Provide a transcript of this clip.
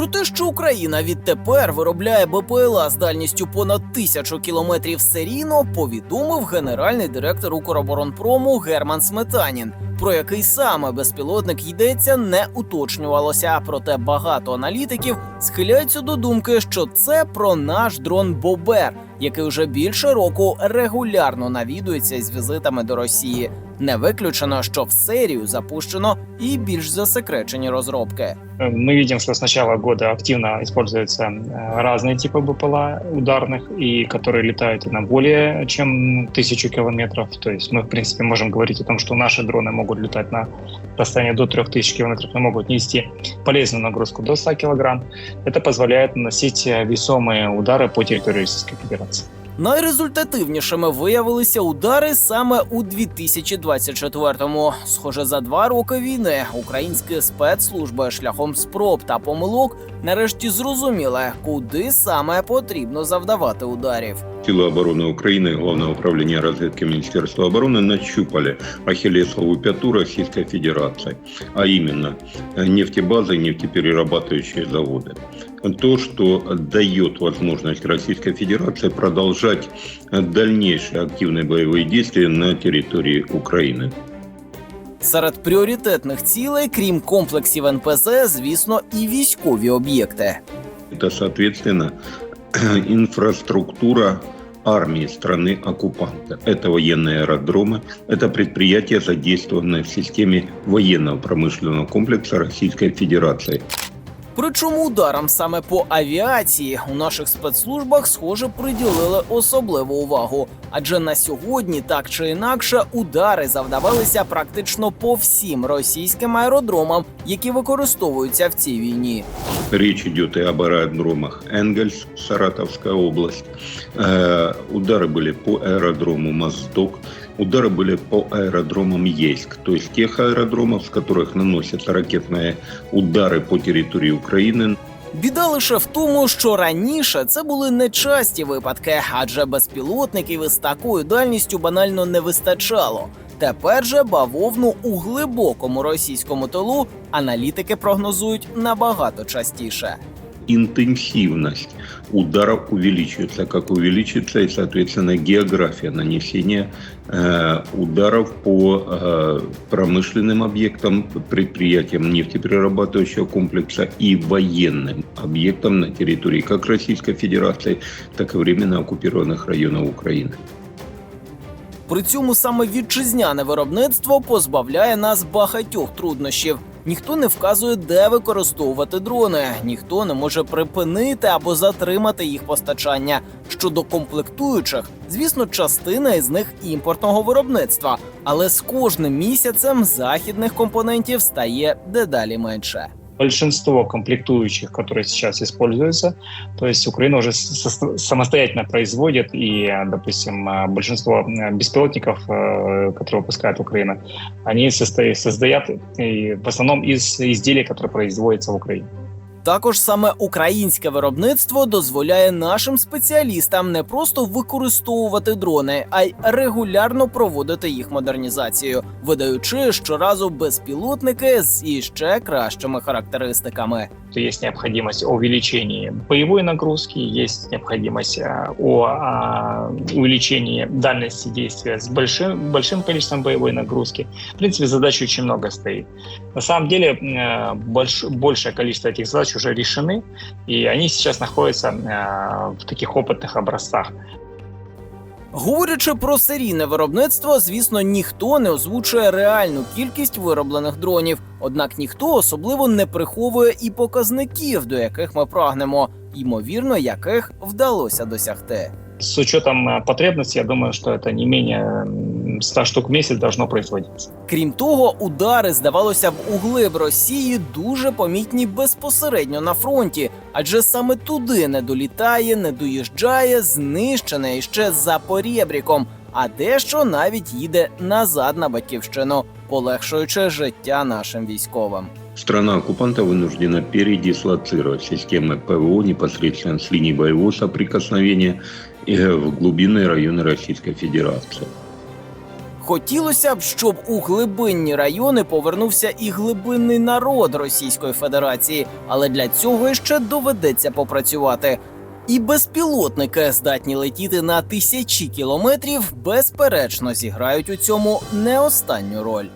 Про те, що Україна відтепер виробляє БПЛА з дальністю понад тисячу кілометрів серійно, повідомив генеральний директор Укроборонпрому Герман Сметанін Про який саме безпілотник йдеться, не уточнювалося. Проте багато аналітиків схиляються до думки, що це про наш дрон Бобер, який вже більше року регулярно навідується із візитами до Росії. Не виключено, що в серію запущено і більш засекречені розробки. Мы видим, что с начала года активно используются э, разные типы БПЛА ударных, и которые летают и на более чем тысячу километров. То есть мы, в принципе, можем говорить о том, что наши дроны могут летать на расстоянии до 3000 километров, но могут нести полезную нагрузку до 100 килограмм. Это позволяет наносить э, весомые удары по территории Российской Федерации. Найрезультативнішими виявилися удари саме у 2024-му. Схоже, за два роки війни українські спецслужби шляхом спроб та помилок нарешті зрозуміли, куди саме потрібно завдавати ударів. Силы обороны Украины, Главное управление разведки Министерства обороны нащупали ахиллесовую пяту Российской Федерации, а именно э, нефтебазы и нефтеперерабатывающие заводы. То, что дает возможность Российской Федерации продолжать э, дальнейшие активные боевые действия на территории Украины. Серед пріоритетних цілей, крім комплексів НПЗ, звісно, і військові об'єкти. Это, соответственно, инфраструктура армии страны-оккупанта. Это военные аэродромы, это предприятия, задействованные в системе военного промышленного комплекса Российской Федерации. Причому ударам саме по авіації у наших спецслужбах, схоже, приділили особливу увагу. Адже на сьогодні, так чи інакше, удари завдавалися практично по всім російським аеродромам, які використовуються в цій війні. Речь идет и об аэродромах Энгельс, Саратовская область. Э, удары были по аэродрому Моздок. Удары были по аэродромам Ейск, то есть тех аэродромов, с которых наносятся ракетные удары по территории Украины. Біда лише в тому, що раніше це були нечасті випадки, адже безпілотників із такою дальністю банально не вистачало. Тепер же бавовну у глибокому російському тилу аналітики прогнозують набагато частіше Интенсивность ударов увеличивается, как увеличится и, соответственно, география нанесения э, ударов по э, промышленным объектам, предприятиям нефтеперерабатывающего комплекса и военным объектам на территории как Российской Федерации, так и временно оккупированных районов Украины. При цьому саме вітчизняне виробництво позбавляє нас багатьох труднощів. Ніхто не вказує, де використовувати дрони, ніхто не може припинити або затримати їх постачання. Щодо комплектуючих, звісно, частина із них імпортного виробництва, але з кожним місяцем західних компонентів стає дедалі менше. Большинство комплектующих, которые сейчас используются, то есть Украина уже самостоятельно производит, и, э, допустим, э, большинство э, беспилотников, э, которые выпускает Украина, они состоят, создают и в основном из изделий, которые производятся в Украине. Також саме українське виробництво дозволяє нашим спеціалістам не просто використовувати дрони, а й регулярно проводити їх модернізацію, видаючи щоразу безпілотники з іще кращими характеристиками. То есть необходимость о увеличении боевой нагрузки, есть необходимость э, о а, увеличении дальности действия с большим, большим количеством боевой нагрузки. В принципе, задач очень много стоит. На самом деле, э, больш, большее количество этих задач уже решены, и они сейчас находятся э, в таких опытных образцах. Говорячи про серійне виробництво, звісно, ніхто не озвучує реальну кількість вироблених дронів. Однак ніхто особливо не приховує і показників, до яких ми прагнемо, ймовірно, яких вдалося досягти. С учетом э, потребностей, я думаю, что это не менее м, 100 штук в месяц должно производиться. Крім того, удари, здавалося б, у глиб Росії дуже помітні безпосередньо на фронті, адже саме туди не долітає, не доїжджає, знищене іще за порєбріком, а дещо навіть їде назад на батьківщину, полегшуючи життя нашим військовим. Страна-оккупанта вынуждена передислоцировать системы ПВО непосредственно с линии боевого соприкосновения э, в глубинные районы Российской Федерации. Хотілося б, щоб у глибинні райони повернувся і глибинний народ Російської Федерації, але для цього ще доведеться попрацювати. І безпілотники, здатні летіти на тисячі кілометрів, безперечно зіграють у цьому не останню роль.